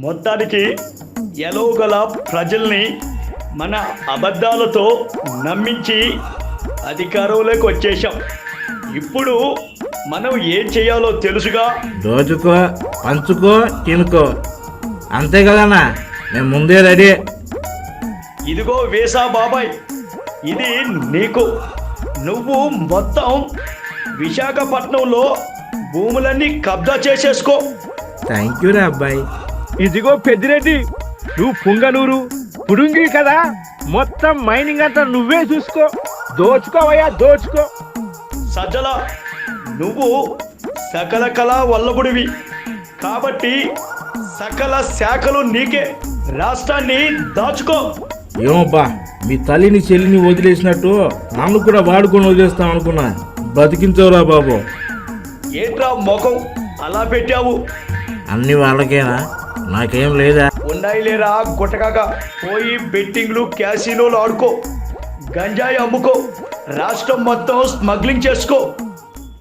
మొత్తానికి ఎలోగల ప్రజల్ని మన అబద్ధాలతో నమ్మించి అధికారంలోకి వచ్చేసాం ఇప్పుడు మనం ఏం చేయాలో తెలుసుగా? దోచుకో పంచుకో తినుకో. అంతే కదన్నా నేను ముందే రెడీ. ఇదిగో వేసా బాబాయ్ ఇది నీకు. నువ్వు మొత్తం విశాఖపట్నంలో భూములన్నీ కబ్జా చేసేసుకో. థ్యాంక్ యూ రా అబ్బాయి. ఇదిగో పెద్దిరెడ్డి నువ్వు పుంగనూరు పుడుంగి కదా? మొత్తం మైనింగ్ అంతా నువ్వే చూసుకో. దోచుకోవయ్యా దోచుకో. సజ్జల నువ్వు సకల కళా వల్లభుడివి. కాబట్టి సకల శాఖలు నీకే. రాష్ట్రాన్ని దాచుకో. ఏమబ్బా మీ తల్లిని చెల్లిని వదిలేసినట్టు నన్ను కూడా వాడుకొని వదిలేస్తాం అనుకున్నా. బతికించవురా బాబు. ఏంట్రా ముఖం అలా పెట్టావు. అన్ని వాళ్ళకేనా? నాకేం లేదా? ఉన్నాయి లేరా? గుట్టకాక పోయి బెట్టింగ్లు క్యాసినోలు ఆడుకో. గంజాయి అమ్ముకో. రాష్ట్రం మొత్తం స్మగ్లింగ్ చేసుకో.